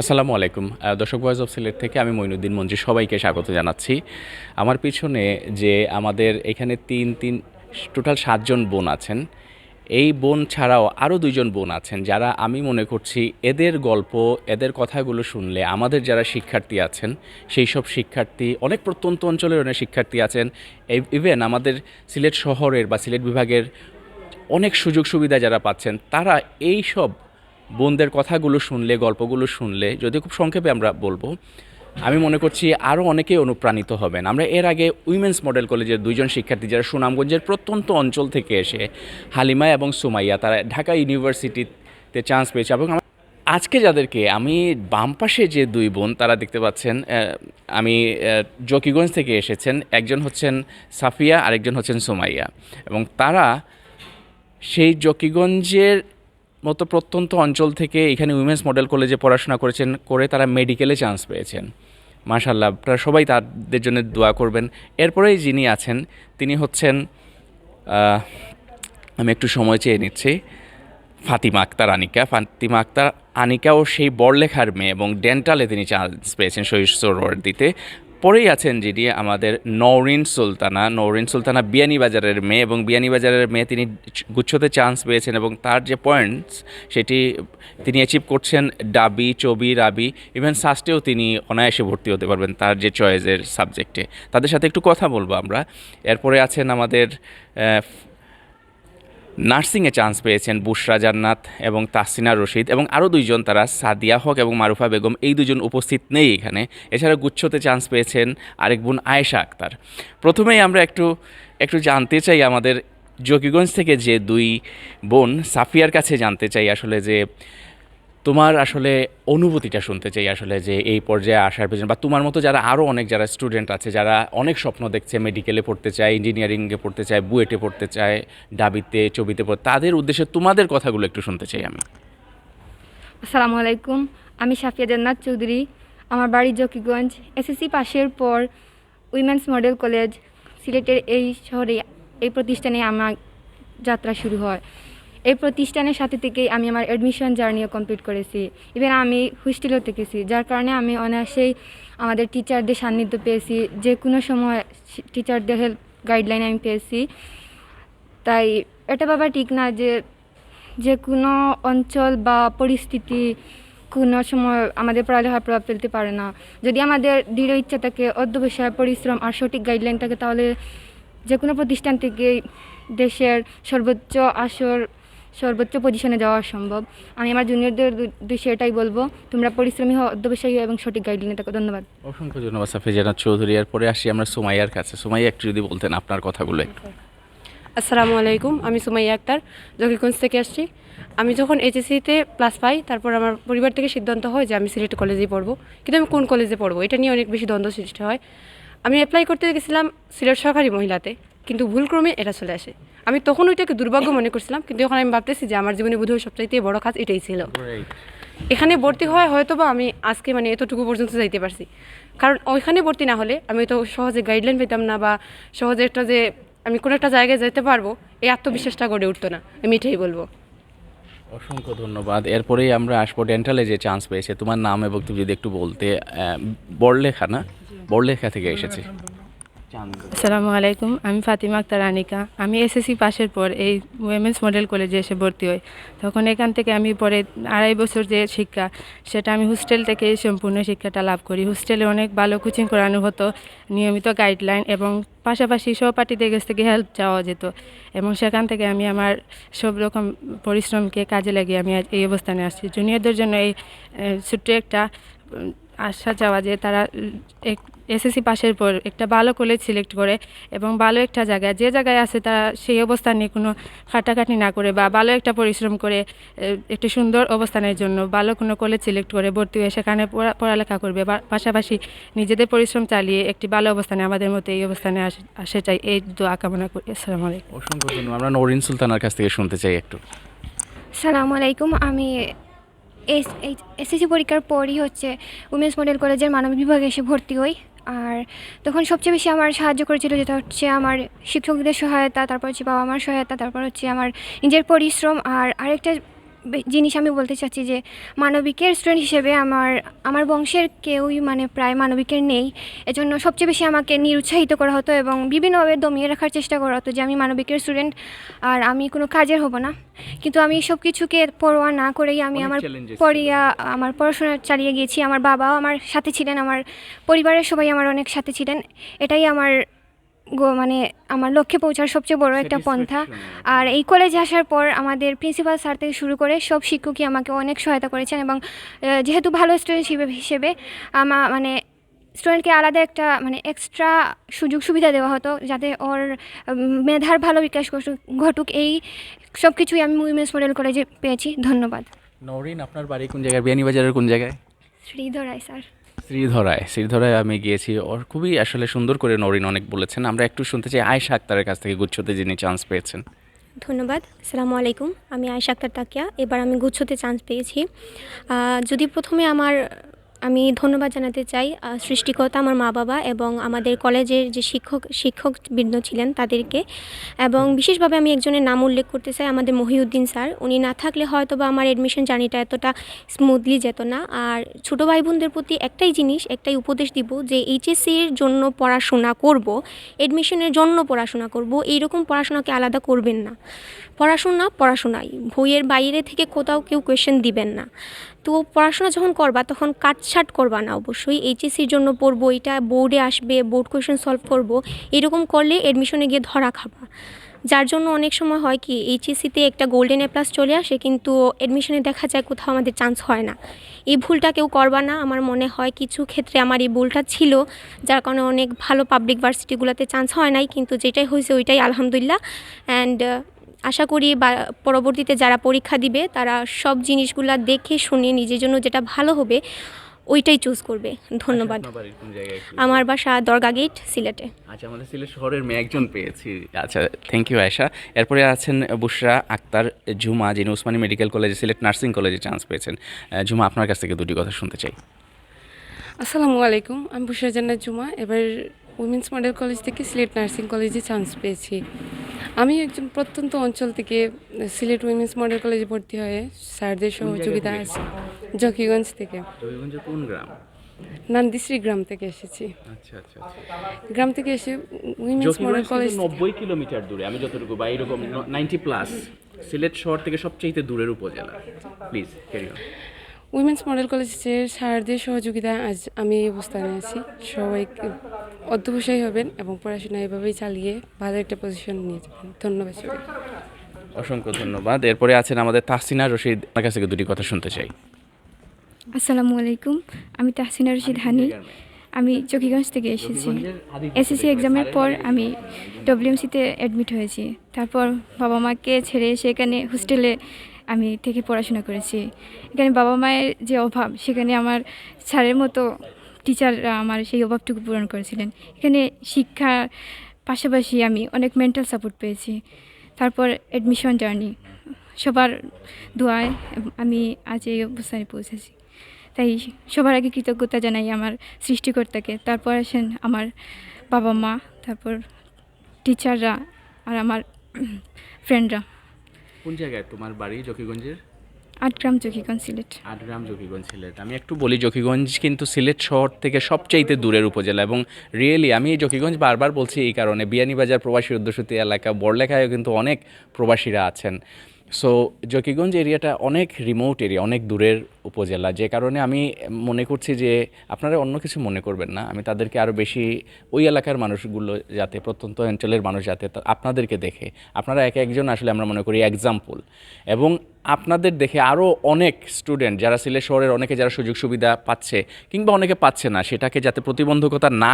আসসালামু আলাইকুম। দর্শক ভয়েস অফ সিলেট থেকে আমি মইনুদ্দিন মঞ্জু সবাইকে স্বাগত জানাচ্ছি। আমার পিছনে যে আমাদের এখানে তিন তিন, টোটাল সাতজন বোন আছেন, এই বোন ছাড়াও আরও দুইজন বোন আছেন যারা আমি মনে করছি এদের গল্প, এদের কথাগুলো শুনলে আমাদের যারা শিক্ষার্থী আছেন, সেই সব শিক্ষার্থী, অনেক প্রত্যন্ত অঞ্চলের অনেক শিক্ষার্থী আছেন ইভেন আমাদের সিলেট শহরের বা সিলেট বিভাগের অনেক সুযোগ সুবিধা যারা পাচ্ছেন, তারা এই সব বোনদের কথাগুলো শুনলে, গল্পগুলো শুনলে, যদি খুব সংক্ষেপে আমরা বলব, আমি মনে করছি আরও অনেকেই অনুপ্রাণিত হবেন। আমরা এর আগে উইমেন্স মডেল কলেজের দুইজন শিক্ষার্থী যারা সুনামগঞ্জের প্রত্যন্ত অঞ্চল থেকে এসে হালিমা এবং সুমাইয়া, তারা ঢাকা ইউনিভার্সিটিতে চান্স পেয়েছে এবং আজকে যাদেরকে আমি বাম পাশে যে দুই বোন, তারা দেখতে পাচ্ছেন আমি জকিগঞ্জ থেকে এসেছেন। একজন হচ্ছেন সাফিয়া, আরেকজন হচ্ছেন সুমাইয়া। এবং তারা সেই জকিগঞ্জের মতো প্রত্যন্ত অঞ্চল থেকে এখানে উইমেন্স মডেল কলেজে পড়াশোনা করেছেন, করে তারা মেডিকেলে চান্স পেয়েছেন। মাশাল্লাহ আপনারা সবাই তাদের জন্য দোয়া করবেন। এরপরেই যিনি আছেন, তিনি হচ্ছেন আমি একটু সময় চেয়ে নিচ্ছি, ফাতিমা আক্তার আনিকা। ফাতিমা আক্তার আনিকাও সেই বড়লেখার মেয়ে এবং ডেন্টালে তিনি চান্স পেয়েছেন দিতে। পরেই আছেন যিনি আমাদের নৌরিন সুলতানা। নওরিন সুলতানা বিয়ানীবাজারের মেয়ে এবং বিয়ানীবাজারের মেয়ে তিনি গুচ্ছতে চান্স পেয়েছেন এবং তার যে পয়েন্টস সেটি তিনি অ্যাচিভ করছেন ডাবি, চবি, রাবি ইভেন সাস্টেও তিনি অনায়াসে ভর্তি হতে পারবেন তার যে চয়েসের সাবজেক্টে তাদের সাথে একটু কথা বলব আমরা। এরপরে আছেন আমাদের নার্সিংয়ে চান্স পেয়েছেন বুশরা জান্নাত এবং তাসিনা রশিদ এবং আরও দুইজন তারা, সাদিয়া হক এবং মারুফা বেগম, এই দুজন উপস্থিত নেই এখানে। এছাড়া গুচ্ছতে চান্স পেয়েছেন আরেক বোন আয়েশা আক্তার। প্রথমেই আমরা একটু একটু জানতে চাই আমাদের জকিগঞ্জ থেকে যে দুই বোন, সাফিয়ার কাছে জানতে চাই আসলে যে তোমার আসলে অনুভূতিটা শুনতে চাই আসলে যে এই পর্যায়ে আসার পেছনে, বা তোমার মতো যারা আরও অনেক যারা স্টুডেন্ট আছে, যারা অনেক স্বপ্ন দেখছে মেডিকেলে পড়তে চায় ইঞ্জিনিয়ারিংয়ে পড়তে চায়, বুয়েটে পড়তে চায়, ডাবিতে, ছবিতে পড়তে, তাদের উদ্দেশ্যে তোমাদের কথাগুলো একটু শুনতে চাই আমি। আসসালামু আলাইকুম, আমি সাফিয়া জান্নাত চৌধুরী। আমার বাড়ি জকিগঞ্জ এসএসসি পাশের পর উইমেন্স মডেল কলেজ, সিলেটের এই শহরে এই প্রতিষ্ঠানে আমার যাত্রা শুরু হয়। এই প্রতিষ্ঠানের সাথে থেকেই আমি আমার অ্যাডমিশন জার্নিও কমপ্লিট করেছি। ইভেন আমি হোস্টেলেও থেকেছি, যার কারণে আমি অনায়াসেই আমাদের টিচারদের সান্নিধ্য পেয়েছি। যে কোনো সময় টিচারদের হেল্প গাইডলাইন আমি পেয়েছি। তাই এটা বাবা ঠিক না যে যে কোনো অঞ্চল বা পরিস্থিতি কোনো সময় আমাদের পড়ালেখার প্রভাব ফেলতে পারে না। যদি আমাদের দৃঢ় ইচ্ছা থাকে, অধ্যবসায়, পরিশ্রম আর সঠিক গাইডলাইন থাকে, তাহলে যে কোনো প্রতিষ্ঠান থেকে দেশের সর্বোচ্চ আসর সর্বোচ্চ পজিশনে যাওয়া সম্ভব। আমি আমার জুনিয়রদের উদ্দেশ্যে এটাই বলব। তোমরা পরিশ্রমী হও অধ্যবসায়ী হও এবং সঠিক গাইডলাইনে থাকো। ধন্যবাদ। অসংখ্য ধন্যবাদ সাফিয়া জান্নাত চৌধুরী। এরপরে আসি আমরা সুমাইয়ার কাছে। সুমাইয়া একটু যদি বলতেন আপনার কথাগুলো একটু। আসসালামু আলাইকুম আমি সুমাইয়া আক্তার জকিগঞ্জ থেকে আসছি। আমি যখন এইচএসসিতে প্লাস পাই তারপর আমার পরিবার থেকে সিদ্ধান্ত হয় যে আমি সিলেট কলেজেই পড়ব। কিন্তু আমি কোন কলেজে পড়ব? এটা নিয়ে অনেক বেশি দ্বন্দ্ব সৃষ্টি হয়। আমি অ্যাপ্লাই করতে গেছিলাম সিলেট সরকারি মহিলাতে। কিন্তু ভুলক্রমে এটা চলে আসে। আমি তখন ওইটাকে দুর্ভাগ্য মনে করছিলাম কিন্তু এখন আমি ভাবতেছি যে আমার জীবনে বোধহয় সবচাইতে বড় কাজ এটাই ছিল। এখানে ভর্তি হয় হয়তো বা আমি আজকে মানে এতটুকু পর্যন্ত যাইতে পারছি। কারণ ওইখানে ভর্তি না হলে আমি তো সহজে গাইডলাইন পেতাম না বা সহজে একটা যে আমি কোনো একটা জায়গায় যেতে পারব এই আত্মবিশ্বাসটা গড়ে উঠতো না। আমি এটাই বলব। অসংখ্য ধন্যবাদ। এরপরেই আমরা আসব ডেন্টালে যে চান্স পেয়েছে। তোমার নাম এবং তুমি যদি একটু বলতে বড়লেখা না? বড়লেখা থেকে এসেছে। আসসালামু আলাইকুম, আমি ফাতিমা আক্তার আনিকা। আমি এসএসসি পাশের পর এই উইমেন্স মডেল কলেজে এসে ভর্তি হই। তখন এখান থেকে আমি পরে আড়াই বছর যে শিক্ষা, সেটা আমি হোস্টেল থেকে সম্পূর্ণ শিক্ষাটা লাভ করি। হোস্টেলে অনেক ভালো কোচিং করানো হতো, নিয়মিত গাইডলাইন এবং পাশাপাশি সহপাঠীদের কাছ থেকে হেল্প চাওয়া যেত। এবং সেখান থেকে আমি আমার সব রকম পরিশ্রমকে কাজে লাগিয়ে আমি আজ এই অবস্থানে আসছি। জুনিয়রদের জন্য এই ছোট্ট একটা আশা চাওয়া যে তারা এসএসসি পাশের পর একটা ভালো কলেজ সিলেক্ট করে এবং ভালো একটা জায়গায় যে জায়গায় আছে তারা সেই অবস্থান নিয়ে কোনো খাটাখাটি না করে বা ভালো একটা পরিশ্রম করে একটি সুন্দর অবস্থানের জন্য ভালো কোনো কলেজ সিলেক্ট করে ভর্তি হয়ে সেখানে পড়া- পড়ালেখা করবে। বা পাশাপাশি নিজেদের পরিশ্রম চালিয়ে একটি ভালো অবস্থানে আমাদের মতো এই অবস্থানে আস- আসে চাই এই দোয়া কামনা করি। আসসালামু আলাইকুম। অসংখ্য ধন্যবাদ। আমরা নরিন সুলতানার কাছ থেকে শুনতে চাই একটু। সালামু আলাইকুম। আমি এস এইচ এসএসসি পরীক্ষার পরই হচ্ছে উমেন্স মডেল কলেজের মানবিক বিভাগে এসে ভর্তি হই। আর তখন সবচেয়ে বেশি আমার সাহায্য করেছিল যেটা হচ্ছে আমার শিক্ষকদের সহায়তা, তারপর হচ্ছে বাবা মার সহায়তা, তারপর হচ্ছে আমার নিজের পরিশ্রম আর আরেকটা জিনিস আমি বলতে চাচ্ছি যে মানবিকের স্টুডেন্ট হিসেবে আমার আমার বংশের কেউই মানে প্রায় মানবিকের নেই। এজন্য সবচেয়ে বেশি আমাকে নিরুৎসাহিত করা হতো এবং বিভিন্নভাবে দমিয়ে রাখার চেষ্টা করা হতো যে আমি মানবিকের স্টুডেন্ট আর আমি কোনো কাজের হব না। কিন্তু আমি সব কিছুকে পরোয়া না করেই আমি আমার পড়িয়া আমার পড়াশোনা চালিয়ে গিয়েছি আমার বাবাও আমার সাথে ছিলেন আমার পরিবারের সবাই আমার অনেক সাথে ছিলেন। এটাই আমার মানে আমার লক্ষ্যে পৌঁছার সবচেয়ে বড় একটা পন্থা। আর এই কলেজে আসার পর আমাদের প্রিন্সিপাল স্যার থেকে শুরু করে সব শিক্ষকই আমাকে অনেক সহায়তা করেছেন এবং যেহেতু ভালো স্টুডেন্ট হিসেবে আমার মানে স্টুডেন্টকে আলাদা একটা মানে এক্সট্রা সুযোগ সুবিধা দেওয়া হতো যাতে ওর মেধার ভালো বিকাশ ঘটুক- এই সব কিছুই আমি উইমেন্স মডেল কলেজে পেয়েছি। ধন্যবাদ। নরিন আপনার বাড়ি কোন জায়গায়? বিয়ানীবাজারের কোন জায়গায়? শ্রীধরাই স্যার শ্রীধরায় শ্রীধরায় আমি গিয়েছি। ওর খুবই আসলে সুন্দর করে নরিন অনেক বলেছেন। আমরা একটু শুনতে চাই আয়েশা আক্তারের কাছ থেকে গুচ্ছতে যিনি চান্স পেয়েছেন। ধন্যবাদ, আসসালামু আলাইকুম। আমি আয়েশা আক্তার তাকিয়া। এবার আমি গুচ্ছতে চান্স পেয়েছি। যদি প্রথমে আমার আমি ধন্যবাদ জানাতে চাই সৃষ্টিকর্তা আমার মা বাবা এবং আমাদের কলেজের যে শিক্ষক শিক্ষক শিক্ষকবৃন্দ ছিলেন তাদেরকে। এবং বিশেষভাবে আমি একজনের নাম উল্লেখ করতে চাই, আমাদের মহিউদ্দিন স্যার। উনি না থাকলে হয়তো বা আমার অ্যাডমিশন জার্নিটা এতটা স্মুথলি যেত না। আর ছোটো ভাই বোনদের প্রতি একটাই জিনিস, একটাই উপদেশ দিব যে এইচএসসির জন্য পড়াশোনা করব এডমিশনের জন্য পড়াশোনা করব, এইরকম পড়াশোনাকে আলাদা করবেন না। পড়াশোনা, পড়াশোনাই। বইয়ের বাইরে থেকে কোথাও কেউ কোয়েশ্চেন দিবেন না। তো পড়াশোনা যখন করবা, তখন কাটছাট করবা না অবশ্যই। এইচএসসির জন্য পড়ব, এটা বোর্ডে আসবে বোর্ড কোয়েশ্চেন সলভ করব, এরকম করলে অ্যাডমিশনে গিয়ে ধরা খাবা। যার জন্য অনেক সময় হয় কি এইচএসসিতে একটা গোল্ডেন এ প্লাস চলে আসে, কিন্তু অ্যাডমিশনে দেখা যায় কোথাও আমাদের চান্স হয় না। এই ভুলটা কেউ করবা না। আমার মনে হয় কিছু ক্ষেত্রে আমার এই ভুলটা ছিল, যার কারণে অনেক ভালো পাবলিক ভার্সিটিগুলোতে চান্স হয় নাই, কিন্তু যেটাই হয়েছে ওইটাই আলহামদুলিল্লাহ। অ্যান্ড আশা করি বা পরবর্তীতে যারা পরীক্ষা দিবে তারা সব জিনিসগুলা দেখে শুনে নিজের জন্য যেটা ভালো হবে ওইটাই চুজ করবে। ধন্যবাদ। একটু? আমার বাসা দরগা গেট সিলেটে। আচ্ছা আমাদের সিলেট শহরের মেয়ে একজন পেয়েছি। আচ্ছা থ্যাংক ইউ আয়েশা। এরপরে আছেন বুশরা আক্তার ঝুমা যিনি উসমানী মেডিকেল কলেজে সিলেট নার্সিং কলেজে চান্স পেয়েছেন। ঝুমা আপনার কাছ থেকে দুটি কথা শুনতে চাই। আসসালামু আলাইকুম আমি বুশরা জান্নাত জুমা এবার উইমেন্স মডেল কলেজ থেকে সিলেট নার্সিং কলেজে চান্স পেয়েছি। আমি একজন প্রত্যন্ত অঞ্চল থেকে সিলেট উইমেন্স মডেল কলেজে ভর্তি হয়ে স্যারদের সহযোগিতা আছে। জকিগঞ্জ থেকে। রবিগঞ্জের কোন গ্রাম? নান্দিশ্রী গ্রাম থেকে এসেছি। আচ্ছা আচ্ছা গ্রাম থেকে এসে উইমেন্স মডেল কলেজ নব্বই কিলোমিটার দূরে আমি যতটুকু বা এরকম নাইনটি প্লাস সিলেট শহর থেকে সবচেয়ে দূরের উপজেলা। Please carry on women's model কলেজের স্যারদের সহযোগিতা আজ আমি এই অবস্থানে আছি। সবাই অধ্যবসায়ী হবেন এবং পড়াশোনা এভাবেই চালিয়ে ভালো একটা পজিশন নিয়ে যাবেন। ধন্যবাদ সবাই অসংখ্য ধন্যবাদ। এরপরে আছেন আমাদের তাহসিনা রশিদ। আপনার কাছ থেকে দুটি কথা শুনতে চাই। আসসালামু আলাইকুম। আমি তাহসিনা রশিদ হানি। আমি চকিগঞ্জ থেকে এসেছি। এসএসসি এক্সামের পর আমি ডব্লিউএমসিতে অ্যাডমিট হয়েছি। তারপর বাবা মাকে ছেড়ে এসে এখানে হোস্টেলে আমি থেকে পড়াশোনা করেছি। এখানে বাবা মায়ের যে অভাব, সেখানে আমার স্যারের মতো টিচাররা আমার সেই অভাবটুকু পূরণ করেছিলেন। এখানে শিক্ষার পাশাপাশি আমি অনেক মেন্টাল সাপোর্ট পেয়েছি। তারপর অ্যাডমিশন জার্নি সবার দোয়ায় আমি আজ এই অবস্থানে পৌঁছেছি। তাই সবার আগে কৃতজ্ঞতা জানাই আমার সৃষ্টিকর্তাকে। তারপর আসেন আমার বাবা মা, তারপর টিচাররা আর আমার ফ্রেন্ডরা কোন জায়গায়? তোমার বাড়ি জকিগঞ্জের? আটগ্রাম জকিগঞ্জ সিলেট। আটগ্রাম জকিগঞ্জ সিলেট। আমি একটু বলি জকিগঞ্জ কিন্তু সিলেট শহর থেকে সবচাইতে দূরের উপজেলা এবং রিয়েলি আমি এই জকিগঞ্জ বারবার বলছি এই কারণে। বিয়ানীবাজার প্রবাসী উদ্যোসতী এলাকা বড়লেখায়ও কিন্তু অনেক প্রবাসীরা আছেন। সো জকিগঞ্জ এরিয়াটা অনেক রিমোট এরিয়া অনেক দূরের উপজেলা, যে কারণে আমি মনে করছি যে আপনারা অন্য কিছু মনে করবেন না। আমি তাদেরকে আরও বেশি ওই এলাকার মানুষগুলো যাতে, প্রত্যন্ত অঞ্চলের মানুষ যাতে আপনাদেরকে দেখে। আপনারা এক একজন আসলে আমরা মনে করি এক্সাম্পল এবং আপনাদের দেখে আরও অনেক স্টুডেন্ট যারা সিলেট শহরের অনেকে যারা সুযোগ সুবিধা পাচ্ছে কিংবা অনেকে পাচ্ছে না, সেটাকে যাতে প্রতিবন্ধকতা না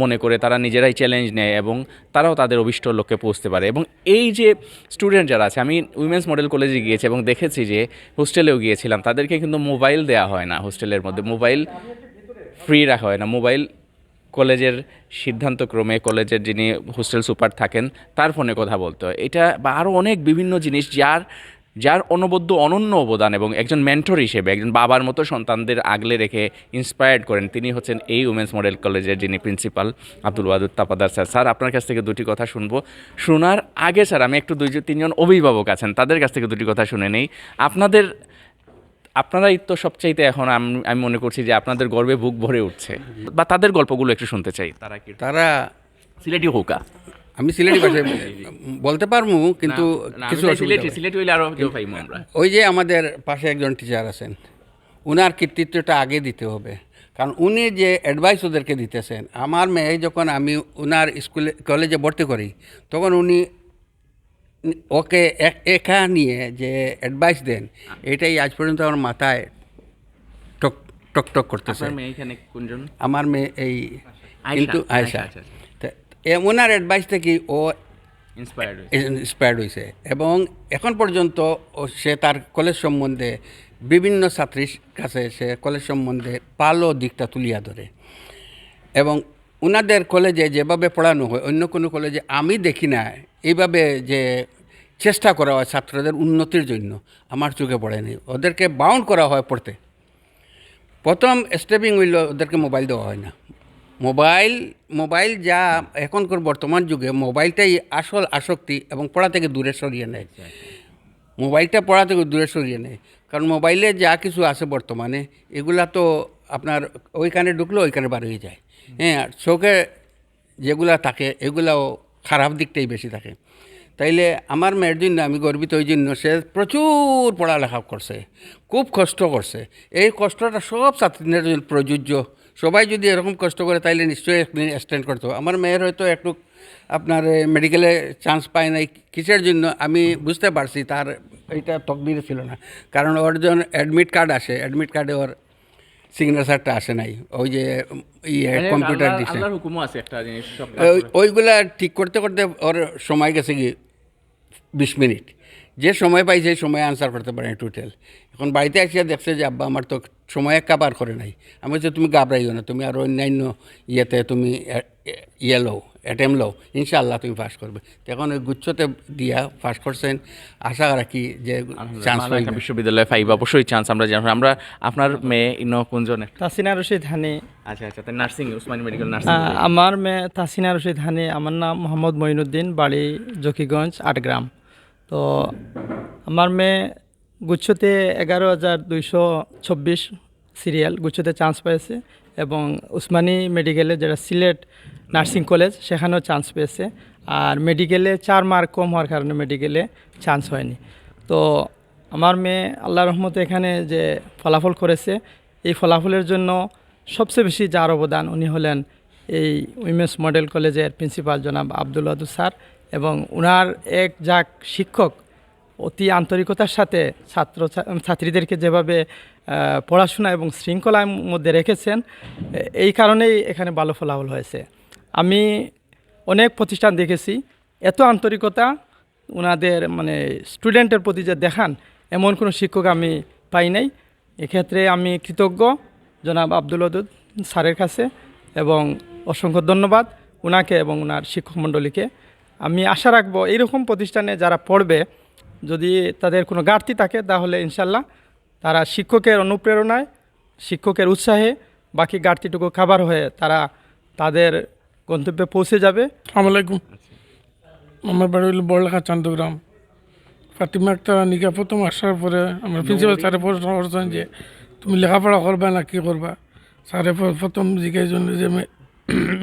মনে করে তারা নিজেরাই চ্যালেঞ্জ নেয় এবং তারাও তাদের অভিষ্ট লক্ষ্যে পৌঁছতে পারে। এবং এই যে স্টুডেন্ট যারা আছে, আমি উইমেন্স মডেল কলেজে গিয়েছি এবং দেখেছি যে হোস্টেলেও গিয়েছিলাম, তাদেরকে কিন্তু মোবাইল দেওয়া হয় না হোস্টেলের মধ্যে। মোবাইল ফ্রি রাখা হয় না। মোবাইল কলেজের সিদ্ধান্তক্রমে কলেজের যিনি হোস্টেল সুপার থাকেন, তার ফোনে কথা বলতে হয়। এটা বা আরও অনেক বিভিন্ন জিনিস যার যার অনবদ্য অনন্য অবদান এবং একজন মেন্টর হিসেবে, একজন বাবার মতো সন্তানদের আগলে রেখে ইন্সপায়ার্ড করেন। তিনি হচ্ছেন এই উমেন্স মডেল কলেজের যিনি principal Abdul Wadud Tapadar sir. Sir, আপনার কাছ থেকে দুটি কথা শুনব। শোনার আগে, স্যার, আমি একটু দুইজন তিনজন অভিভাবক আছেন, তাদের কাছ থেকে দুটি কথা শুনে নেই। আপনাদের আপনারাই তো সবচাইতে এখন আমি আমি মনে করছি যে আপনাদের গর্বে বুক ভরে উঠছে। বা তাদের গল্পগুলো একটু শুনতে চাই। তারা কি তারা সিলেটি হোকা। আমি সিলেটি ভাষায় বলতে পারব কিন্তু কিছু সিলেটি সিলেটি হইলে আরও কেউ পাইমু আমরা। ওই যে আমাদের পাশে একজন টিচার আছেন উনার কৃতিত্বটা আগে দিতে হবে। কারণ উনি যে অ্যাডভাইস ওদেরকে দিতেছেন আমার মেয়ে যখন আমি উনার স্কুলে কলেজে ভর্তি করি তখন উনি ওকে এক- নিয়ে যে অ্যাডভাইস দেন এটাই আজ পর্যন্ত আমার মাথায় টক টক টক করতেছে। আমার মেয়ে এই কিন্তু আয়সা ওনার অ্যাডভাইস থেকে ও ইন্সপায়ার্ড ইন্সপায়ার্ড হয়েছে। এবং এখন পর্যন্ত ও সে তার কলেজ সম্বন্ধে বিভিন্ন ছাত্রীর কাছে সে কলেজ সম্বন্ধে ভালো দিকটা তুলিয়া ধরে। এবং ওনাদের কলেজে যেভাবে পড়ানো হয় অন্য কোনো কলেজে আমি দেখি না এইভাবে যে চেষ্টা করা হয় ছাত্রদের উন্নতির জন্য, আমার চোখে পড়েনি। ওদেরকে বাউন্ড করা হয় পড়তে। প্রথম স্টেপিং হইল ওদেরকে মোবাইল দেওয়া হয় না। মোবাইল মোবাইল যা এখনকার বর্তমান যুগে মোবাইলটাই আসল আসক্তি এবং পড়া থেকে দূরে সরিয়ে নেয়। মোবাইলটা পড়া থেকে দূরে সরিয়ে নেয়। কারণ মোবাইলে যা কিছু আছে বর্তমানে, এগুলা তো আপনার ওইখানে ঢুকলো ওইখানে বার হয়ে যায়। হ্যাঁ চোখে যেগুলা থাকে, এগুলাও খারাপ দিকটাই বেশি থাকে। তাইলে আমার মেয়ের জন্য আমি গর্বিত ওই জন্য সে প্রচুর পড়ালেখা করছে, খুব কষ্ট করছে। এই কষ্টটা সব ছাত্রীদের জন্য প্রযোজ্য। সবাই যদি এরকম কষ্ট করে তাইলে নিশ্চয়ই একদিন স্ট্যান্ড করতো আমার মেয়ের হয়তো একটু আপনার মেডিকেলে চান্স পায় নাই কিসের জন্য আমি বুঝতে পারছি তার এইটা তকদিরে ছিল না। কারণ ওর যখন অ্যাডমিট কার্ড আসে অ্যাডমিট কার্ডে ওর সিগনেচারটা আসে নাই। ওই যে ইয়ে কম্পিউটার দিছে। আল্লাহর হুকুমও আছে একটা জিনিস সব ওই- ওইগুলা ঠিক করতে করতে ওর সময় গেছে কি বিশ মিনিট। যে সময় পাই সেই সময় আনসার করতে পারে টোটাল এখন বাড়িতে আসিয়া দেখছে যে আব্বা আমার তো সময় কাবার করে নাই। আমি বলছি তুমি ঘাবড়াইও না তুমি আর অন্যান্য ইয়েতে তুমি ইয়ে লও। অ্যাটেম লও ইনশাআল্লাহ তুমি পাস করবে। তো এখন ওই গুচ্ছতে দিয়া পাস করছেন আশা রাখি যে চান্স বিশ্ববিদ্যালয়ে পাইব অবশ্যই চান্স আমরা জানি। আমরা আপনার মেয়ে ইনো কোনজনে তাসিনা রশিদ হানি। আচ্ছা আচ্ছা নার্সিং উসমানী মেডিকেল নার্সিং আমার মেয়ে তাসিনা রশিদ হানি আমার নাম মোহাম্মদ মঈনুদ্দিন বাড়ি জকিগঞ্জ আটগ্রাম তো আমার মেয়ে গুচ্ছতে এগারো হাজার দুইশো চব্বিশ সিরিয়াল গুচ্ছতে চান্স পেয়েছে এবং উসমানী মেডিকেলে যেটা সিলেট নার্সিং কলেজ, সেখানেও চান্স পেয়েছে। আর মেডিকেলে চার মার্ক কম হওয়ার কারণে মেডিকেলে চান্স হয়নি। তো আমার মেয়ে আল্লাহ রহমতে এখানে যে ফলাফল করেছে, এই ফলাফলের জন্য সবচেয়ে বেশি যার অবদান উনি হলেন এই উইমেন্স মডেল কলেজের প্রিন্সিপাল জনাব আব্দুল ওয়াদুদ স্যার এবং উনার এক যাক শিক্ষক, অতি আন্তরিকতার সাথে ছাত্র, ছাত্রীদেরকে যেভাবে পড়াশোনা এবং শৃঙ্খলার মধ্যে রেখেছেন এই কারণেই এখানে ভালো ফলাফল হয়েছে। আমি অনেক প্রতিষ্ঠান দেখেছি। এত আন্তরিকতা ওনাদের মানে স্টুডেন্টের প্রতি যে দেখান, এমন কোনো শিক্ষক আমি পাই নাই। এক্ষেত্রে আমি কৃতজ্ঞ জনাব আব্দুল ওদুদ স্যারের কাছে এবং অসংখ্য ধন্যবাদ ওনাকে এবং ওনার শিক্ষক মণ্ডলীকে। আমি আশা রাখব এইরকম প্রতিষ্ঠানে যারা পড়বে, যদি তাদের কোনো ঘাটতি থাকে তাহলে ইনশাল্লাহ তারা শিক্ষকের অনুপ্রেরণায়, শিক্ষকের উৎসাহে বাকি ঘাটতিটুকু খাবার হয়ে তারা তাদের গন্তব্যে পৌঁছে যাবে? আমার বাড়ি হলো বড়লেখা চান্দগ্রাম ফাতিমা একটা নিকা প্রথম আসার পরে আমার প্রিন্সিপাল স্যারে প্রশ্ন করছেন যে, তুমি লেখাপড়া করবা না কি করবা? স্যারে প্রথম জিজ্ঞাসন যে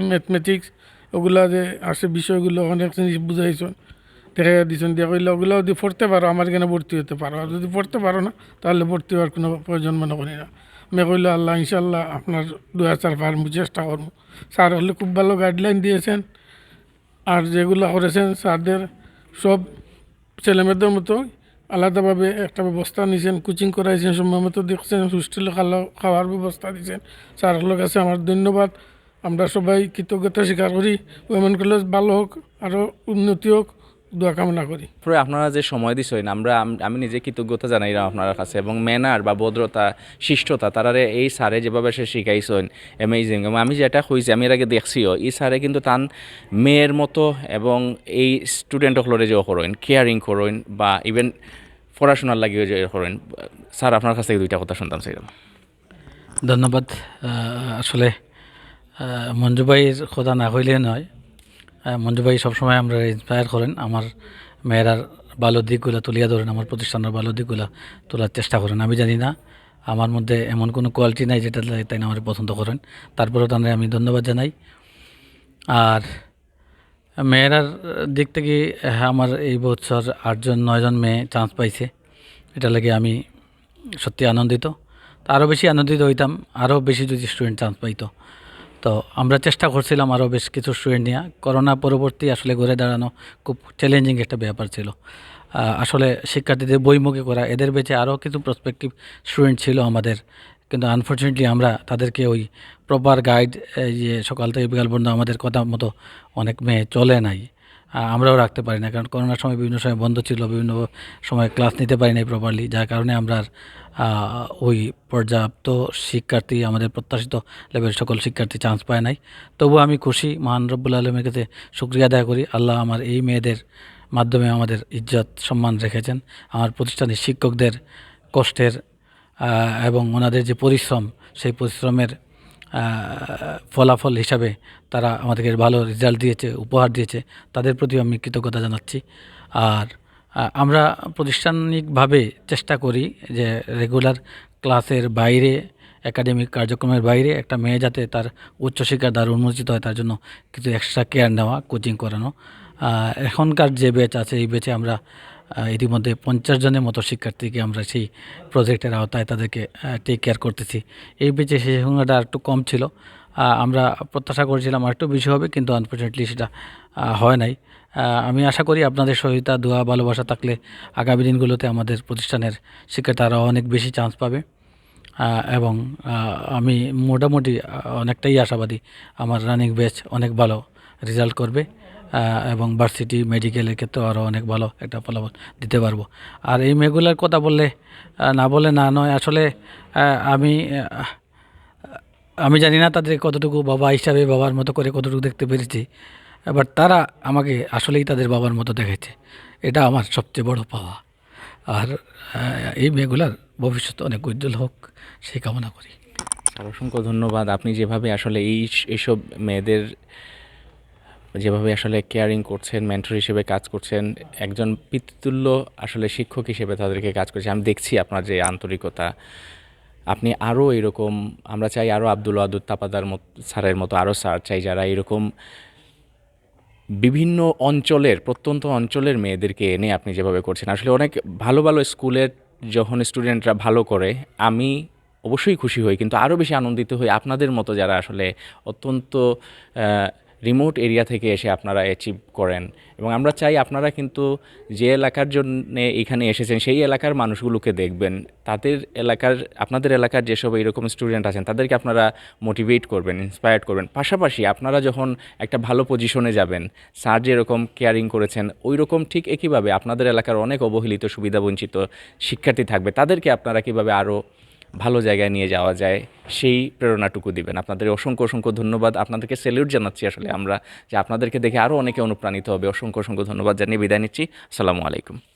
ম্যাথমেটিক্স ওগুলা যে আসে বিষয়গুলো অনেক জিনিস বুঝাইছেন দেখা দিয়েছেন দিয়ে কইলে ওগুলো যদি পড়তে পারো, আমার এখানে ভর্তি হতে পারো। আর যদি পড়তে পারো না, তাহলে ভর্তি হওয়ার কোনো প্রয়োজন মনে করি না। মেয়ে কইলো, আল্লাহ ইনশাল্লাহ আপনার দু হাজার পারব চেষ্টা করব। স্যার হলে খুব ভালো গাইডলাইন দিয়েছেন। আর যেগুলো করেছেন স্যারদের সব ছেলেমেয়েদের মতো আলাদাভাবে একটা ব্যবস্থা নিয়েছেন কোচিং করাইছেন সময় মতো দেখছেন হোস্টেলে খাওয়া, খাওয়ার ব্যবস্থা দিয়েছেন। স্যারের কাছে আমার ধন্যবাদ। আমরা সবাই কৃতজ্ঞতা স্বীকার করি। উইমেন কলেজ ভালো হোক আরও উন্নতি হোক। দোয়া কামনা করি। পরে আপনারা যে সময় দিছেন আমরা আমি নিজে কৃতজ্ঞতা জানাইলাম আপনার কাছে এবং ম্যানার বা ভদ্রতা শিষ্টতা তারারে এই স্যারে যেভাবে সে শিখাইছেন অ্যামেজিং এবং আমি যেটা কইছি আমি এর আগে দেখছিও এই স্যারে কিন্তু তান মেয়ের মতো এবং এই স্টুডেন্ট হলরে যে করেন কেয়ারিং করেন বা ইভেন পড়াশোনার লাগিয়ে যে করেন স্যার আপনার কাছ থেকে দুইটা কথা শুনতাম সেরকম। ধন্যবাদ। আসলে মঞ্জু ভাইয়ের কথা না হইলে নয়। আহ, মঞ্জু ভাই সবসময় আমরা ইন্সপায়ার করেন। আমার মেয়েরার ভালো দিকগুলো তুলিয়া ধরেন আমার প্রতিষ্ঠানের ভালো দিকগুলো তোলার চেষ্টা করেন। আমি জানি না আমার মধ্যে এমন কোনো কোয়ালিটি নাই যেটা তাই না আমার পছন্দ করেন। তারপরেও তাদের আমি ধন্যবাদ জানাই। আর মেয়েরার দিক থেকে আমার এই বছর আটজন নয়জন মেয়ে চান্স পাইছে। এটা লাগে আমি সত্যি আনন্দিত। আরও বেশি আনন্দিত হইতাম আরও বেশি যদি স্টুডেন্ট চান্স পাইতো। তো আমরা চেষ্টা করছিলাম আরও বেশ কিছু স্টুডেন্ট নিয়ে। করোনা পরবর্তী আসলে ঘুরে দাঁড়ানো খুব চ্যালেঞ্জিং একটা ব্যাপার ছিল। আসলে শিক্ষার্থীদের বইমুখী করা, এদের বেঁচে আরও কিছু প্রসপেক্টিভ স্টুডেন্ট ছিল আমাদের। কিন্তু আনফর্চুনেটলি আমরা তাদেরকে ওই প্রপার গাইড যে সকাল থেকে বিকাল পর্যন্ত আমাদের কথা মতো অনেক মেয়ে চলে নাই। আমরাও রাখতে পারি না। কারণ করোনার সময় বিভিন্ন সময় বন্ধ ছিল, বিভিন্ন সময় ক্লাস নিতে পারি নাই প্রপারলি যার কারণে আমরা ওই পর্যাপ্ত শিক্ষার্থী, আমাদের প্রত্যাশিত লেভেল সকল শিক্ষার্থী চান্স পায় নাই। তবু আমি খুশি, মহান রব্বুল আলমের কাছে শুক্রিয়া আদায় করি। আল্লাহ আমার এই মেয়েদের মাধ্যমে আমাদের ইজ্জত সম্মান রেখেছেন। আমার প্রতিষ্ঠানের শিক্ষকদের কষ্টের এবং ওনাদের যে পরিশ্রম, সেই পরিশ্রমের ফলাফল হিসাবে তারা আমাদেরকে ভালো রেজাল্ট দিয়েছে, উপহার দিয়েছে, তাদের প্রতি আমি কৃতজ্ঞতা জানাচ্ছি। আর আমরা প্রতিষ্ঠানিকভাবে চেষ্টা করি যে রেগুলার ক্লাসের বাইরে একাডেমিক কার্যক্রমের বাইরে একটা মেয়ে যাতে তার উচ্চশিক্ষার দ্বার উন্মোচিত হয়, তার জন্য কিছু এক্সট্রা কেয়ার নেওয়া কোচিং করানো। এখনকার যে ব্যাচ আছে, এই ব্যাচে আমরা ইতিমধ্যে পঞ্চাশ জনের মতো শিক্ষার্থীকে আমরা সেই প্রজেক্টের আওতায় তাদেরকে টেক কেয়ার করতেছি। এই ব্যাচে সেই সংখ্যাটা একটু কম ছিল। আমরা প্রত্যাশা করেছিলাম আর একটু বেশি হবে, কিন্তু আনফর্চুনেটলি সেটা হয় নাই। আমি আশা করি আপনাদের সহিতা, দোয়া, ভালোবাসা থাকলে আগামী দিনগুলোতে আমাদের প্রতিষ্ঠানের শিক্ষার্থী আরও অনেক বেশি চান্স পাবে। এবং আমি মোটামুটি অনেকটাই আশাবাদী। আমার রানিং ব্যাচ অনেক ভালো রেজাল্ট করবে। এবং ভার্সিটি মেডিকেলের ক্ষেত্রে আরও অনেক ভালো একটা ফলাফল দিতে পারব। আর এই মেয়েগুলোর কথা বললে না বলে না নয়, আসলে আমি আমি জানি না তাদের কতটুকু বাবা হিসাবে বাবার মতো করে কতটুকু দেখতে পেরেছি এবার তারা আমাকে আসলেই তাদের বাবার মতো দেখেছে। এটা আমার সবচেয়ে বড় পাওয়া। আর এই মেয়েগুলার ভবিষ্যৎ অনেক উজ্জ্বল হোক সেই কামনা করি। অসংখ্য ধন্যবাদ। আপনি যেভাবে আসলে এই এইসব মেয়েদের যেভাবে আসলে কেয়ারিং করছেন মেন্টর হিসেবে কাজ করছেন, একজন পিতৃতুল্য আসলে শিক্ষক হিসেবে তাদেরকে কাজ করছে। আমি দেখছি আপনার যে আন্তরিকতা। আপনি আরও এরকম, আমরা চাই আরও আব্দুল আদুল তাপাদার মতো, স্যারের মতো আরও স্যার চাই যারা এরকম বিভিন্ন অঞ্চলের, প্রত্যন্ত অঞ্চলের মেয়েদেরকে এনে আপনি যেভাবে করছেন। আসলে অনেক ভালো ভালো স্কুলের যখন স্টুডেন্টরা ভালো করে, আমি অবশ্যই খুশি হই, কিন্তু আরও বেশি আনন্দিত হই আপনাদের মতো যারা আসলে অত্যন্ত রিমোট এরিয়া থেকে এসে আপনারা অ্যাচিভ করেন। এবং আমরা চাই আপনারা কিন্তু যে এলাকার জন্য এখানে এসেছেন, সেই এলাকার মানুষগুলোকে দেখবেন। তাদের এলাকার, আপনাদের এলাকার যেসব এইরকম স্টুডেন্ট আছেন, তাদেরকে আপনারা মোটিভেট করবেন ইন্সপায়ার্ড করবেন। পাশাপাশি আপনারা যখন একটা ভালো পজিশনে যাবেন, স্যার যেরকম কেয়ারিং করেছেন ওই রকম ঠিক একইভাবে আপনাদের এলাকার অনেক অবহেলিত, সুবিধাবঞ্চিত শিক্ষার্থী থাকবে। তাদেরকে আপনারা কীভাবে আরও ভালো জায়গায় নিয়ে যাওয়া যায়, সেই প্রেরণাটুকু দিবেন। আপনাদের অসংখ্য অসংখ্য ধন্যবাদ। আপনাদেরকে সেলিউট জানাচ্ছি আসলে আমরা, যে আপনাদেরকে দেখে আরও অনেকে অনুপ্রাণিত হবে। অসংখ্য অসংখ্য ধন্যবাদ। জানিয়ে বিদায় নিচ্ছি। আসসালামু আলাইকুম।